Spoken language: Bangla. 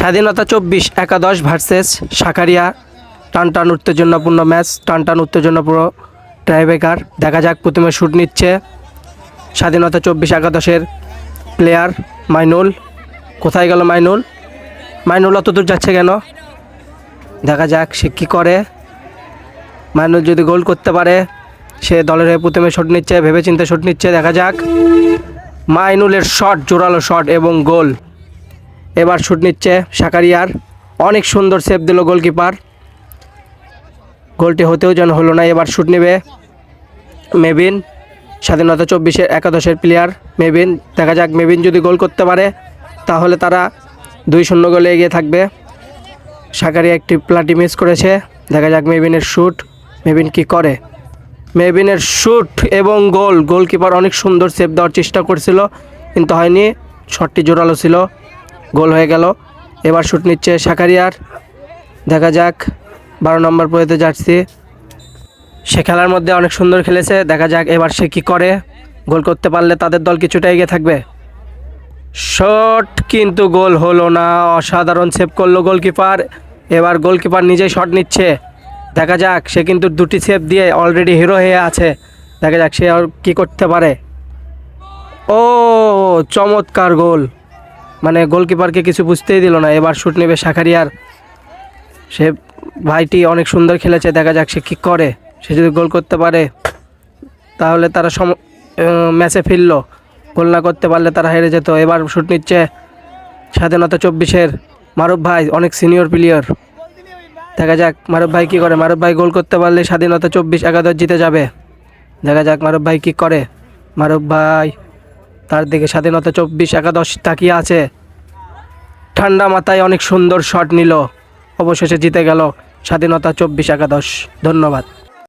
স্বাধীনতা চব্বিশ, একাদশ ভার্সেস সাকারিয়া টান টান উত্তেজনাপূর্ণ ম্যাচ টানটান টান উত্তেজনাপূর্ণ ট্রাইবেকার দেখা যাক, প্রথমে শ্যুট নিচ্ছে স্বাধীনতা চব্বিশ, একাদশের প্লেয়ার মাইনুল। কোথায় গেল মাইনুল? মাইনুল অত দূর যাচ্ছে কেন? দেখা যাক, সে কী করে? মাইনুল যদি গোল করতে পারে, সে দলের হয়ে প্রথমে শট নিচ্ছে ভেবে চিন্তে শট নিচ্ছে। দেখা যাক, মাইনুলের শট জোরালো শট এবং গোল। এবার শুট নিচ্ছে সাকারিয়ার অনেক সুন্দর সেভ দিল গোলকিপার গোলটি হতেও যেন হলো না, এবার শুট নেবে মেবিন স্বাধীনতা চব্বিশের একাদশের প্লেয়ার মেবিন দেখা যাক মেবিন যদি গোল করতে পারে, তাহলে তারা দুই শূন্য গোলে এগিয়ে থাকবে। সাকারিয়া একটি প্লাটি মিস করেছে। দেখা যাক মেবিনের শ্যুট মেবিন কি করে? মেবিনের শ্যুট এবং গোল গোলকিপার অনেক সুন্দর সেভ দেওয়ার চেষ্টা করছিল, কিন্তু হয়নি। শটটি জোরালো ছিল। গোল হয়ে গেল। এবার শ্যুট নিচ্ছে সাকারিয়ার দেখা যাক, বারো নম্বর পয়েতে যাচ্ছি। সে খেলার মধ্যে অনেক সুন্দর খেলেছে। দেখা যাক এবার সে কী করে। গোল করতে পারলে তাদের দল কিছুটা এগিয়ে থাকবে। শট কিন্তু গোল হলো না। অসাধারণ সেভ করল গোলকিপার। এবার গোলকিপার নিজেই শট নিচ্ছে। দেখা যাক, সে কিন্তু দুটি সেভ দিয়ে অলরেডি হিরো হয়ে আছে। দেখা যাক সে আর কী করতে পারে। ও, চমৎকার গোল। মানে গোলকিপারকে কিছু বুঝতেই দিল না। এবার শ্যুট নেবে শাখারিয়ার। সে ভাইটি অনেক সুন্দর খেলেছে, দেখা যাক সে কী করে। সে যদি গোল করতে পারে, তাহলে তারা সম ম্যাচে ফিরল। গোল না করতে পারলে তারা হেরে যেত। এবার শ্যুট নিচ্ছে স্বাধীনতা চব্বিশের মারুফ ভাই, অনেক সিনিয়র প্লেয়ার। দেখা যাক মারুফ ভাই কী করে। মারুফ ভাই গোল করতে পারলে স্বাধীনতা চব্বিশ একাদশ জিতে যাবে। দেখা যাক মারুফ ভাই কী করে। মারুফ ভাই তার দিকে স্বাধীনতা চব্বিশ একাদশ তাকিয়ে আছে। ঠান্ডা মাথায় অনেক সুন্দর শট নিল। অবশেষে জিতে গেল স্বাধীনতা চব্বিশ একাদশ। ধন্যবাদ।